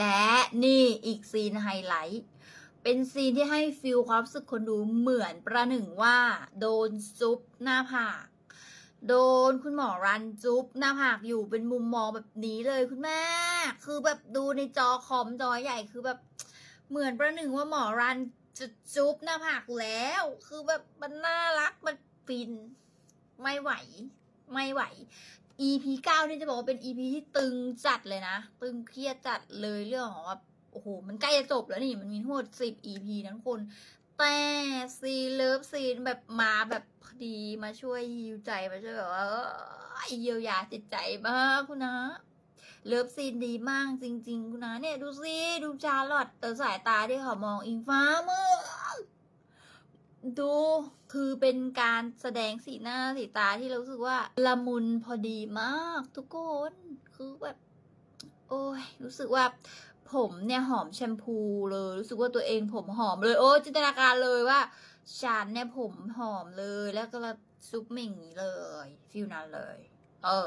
และนี่อีกซีนไฮไลท์ เป็นซีนที่ให้ฟิลความรู้สึกคนดูเหมือนประหนึ่งว่า โดนซุปหน้าผาก โดนคุณหมอรันจุ๊บหน้าผากอยู่เป็นมุมมองแบบนี้เลยคุณแม่ คือแบบดูในจอคอมจอใหญ่คือแบบเหมือนประหนึ่งว่าหมอรันจะจุ๊บหน้าผากแล้ว คือแบบมันน่ารักมันฟิน ไม่ไหว ไม่ไหว EP เก้านี่จะบอกว่าเป็น EP ที่ตึงจัดเลยนะ ตึงเครียดจัดเลยเรื่องของว่าโอ้โห มันใกล้จะจบแล้วนี่ มันมีทั้งหมดสิบ EP ทั้งคน แต่ซีเลิฟซีนแบบมาแบบพอดีมาช่วยฮิวใจมาช่วยแบบว่าเยียวยาจิตใจมากคุณนะ เลิฟซีนดีมากจริง ๆ คุณนะเนี่ยดูสิดูชาร์ลอตแต่สายตาที่เขามองอิงฟ้าเมื่อ ดูคือเป็นการแสดงสีหน้าสีตาที่เรารู้สึกว่าละมุนพอดีมากทุกคน คือแบบ โอ้ย รู้สึกว่าผมเนี่ยหอมแชมพูเลย รู้สึกว่าตัวเองผมหอมเลย โอ้จินตนาการเลยว่าฉันเนี่ยผมหอมเลยแล้วก็ซุปเหม่งอย่างนี้เลยฟิลนั้นเลย เออ